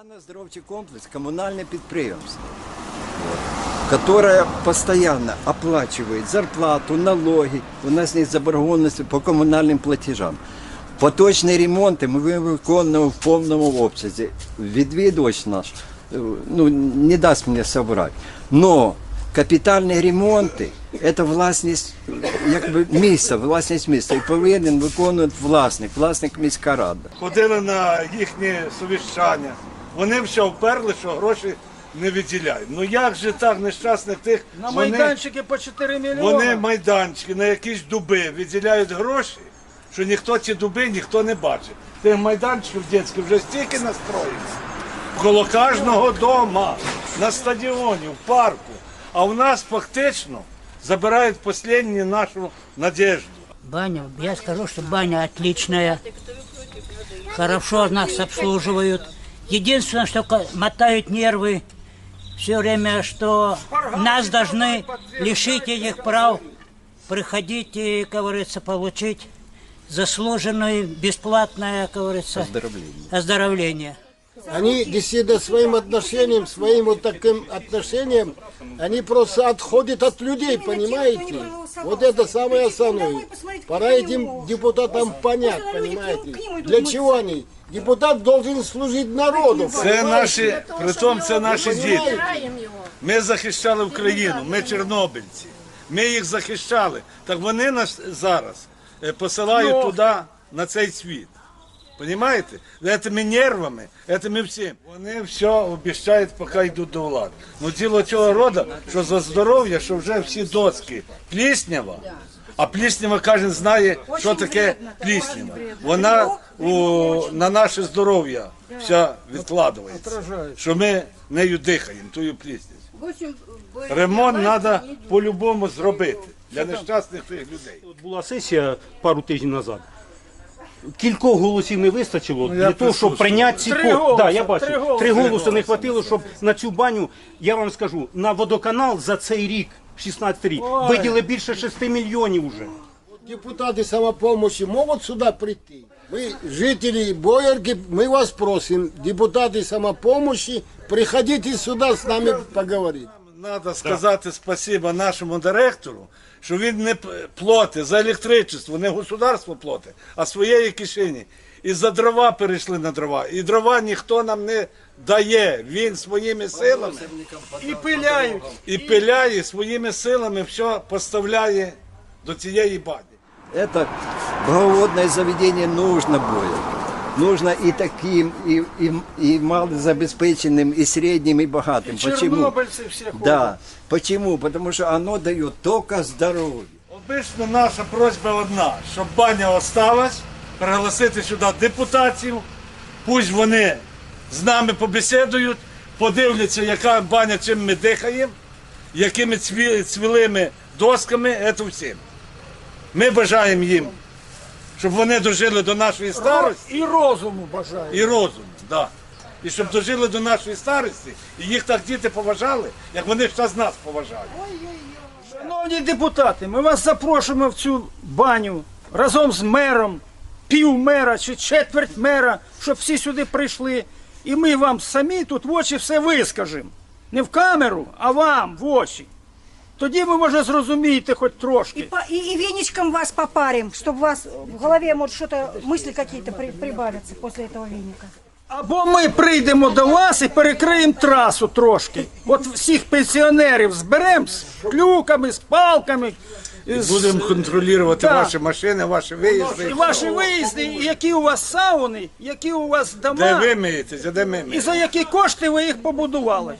Банно-оздоровчий комплекс – коммунальное предприятие, которое постоянно оплачивает зарплату, налоги. У нас нет заборгованности по коммунальным платежам. Поточні ремонти ми виконуємо в повному обсязі. Відвідувач наш е, ну, не дасть мені соврати. Но капітальні ремонти – це власність якби, міста, власність міста. І повинен виконувати власник, власник міська рада. ходили на їхні совіщання. Вони все вперли, що гроші не виділяють. Ну як же так нещасних тих На вони, майданчики по 4 мільйони. вони майданчики на якісь дуби виділяють гроші, що ніхто ці дуби ніхто не бачить. Тих майданчиків дитячих вже стільки настроїться. Коло кожного дома, на стадіоні, в парку. А в нас фактично забирають останню нашу надіжду. Баня, я скажу, что баня отличная. Хорошо нас обслуживают. Единственное, что мотают нервы все время, что нас должны лишить этих прав, приходить и, как говорится, получить заслуженное, бесплатное, как говорится, оздоровление. Они действительно своим отношением, своим вот таким отношением, они просто отходят от людей, понимаете? Вот это самое основное. Пора этим депутатам понять, понимаете? Для чего они? Депутат должен служить народу. Це наші, притом це наші діти. Ми захищали Україну, ми чорнобильці. Ми їх захищали. Так вони нас зараз е, посилають туди, на цей світ. Понімаєте? Этими нервами, этими всім. Вони все обіцяють, поки йдуть до влади. Ну діло цього роду, що за здоров'я, що вже всі доски пліснява, а пліснява кожен знає, що таке пліснява. Вона у, на наше здоров'я вся відкладається. Що ми нею дихаємо, тою пліснявою. Ремонт треба по-любому зробити для нещасних тих людей. От була сесія пару тижнів назад Кількох голосів не вистачило Ну, я для того, щоб присутствував. прийняти ці Три ко- голоси, Да, я бачу. три голоси. Три голоси не хватило, щоб на цю баню, я вам скажу, на водоканал за цей рік, 16 рік, виділи більше 6 мільйонів уже. Депутаты самопомощи могут сюда прийти? Мы, жители Боярки, мы вас просим, депутаты самопомощи, приходите сюда с нами поговорить. Треба сказати спасибо нашому директору, що він не платить за електричество, не государство платить, а своєї кишені. І за дрова перейшли на дрова. І дрова ніхто нам не дає. Він своїми силами І пиляють. і пиляє своїми силами все поставляє до цієї бані. Это благоводное заведение нужно будет. Нужно и таким, и, и, и малозабеспеченным, и средним, и богатым. Почему? Чорнобильці всі ходять. Да. Почему? Потому что оно дает только здоровье. Обично наша просьба одна, щоб баня осталась, пригласити сюди депутатів, пусть вони з нами побесідують, подивляться, яка баня, чим ми дихаємо, якими цві- цвілими досками, це всім. Ми бажаємо їм, щоб вони дожили до нашої старості І розуму бажаю. і розуму. Да. І щоб дожили до нашої старості, і їх так діти поважали, як вони зараз нас поважають. Шановні депутати, ми вас запрошуємо в цю баню разом з мером, пів мера чи четверть мера, щоб всі сюди прийшли. І ми вам самі тут в очі все вискажемо. Не в камеру, а вам в очі. Тоді ви, може, зрозумієте хоч трошки. И, по- и, и веничком вас попарим, чтобы у вас в голове, может, что-то, мысли какие-то при- прибавятся после этого веника. Або ми прийдемо до вас і перекриємо трасу трошки. От всіх пенсіонерів зберемо з клюками, з палками. з- Будемо контролювати Так. ваші машини, ваші виїзди. І ваші виїзди, і які у вас сауни, які у вас Де дома, ви миєтеся, де ми і миємося. за які кошти ви їх побудували.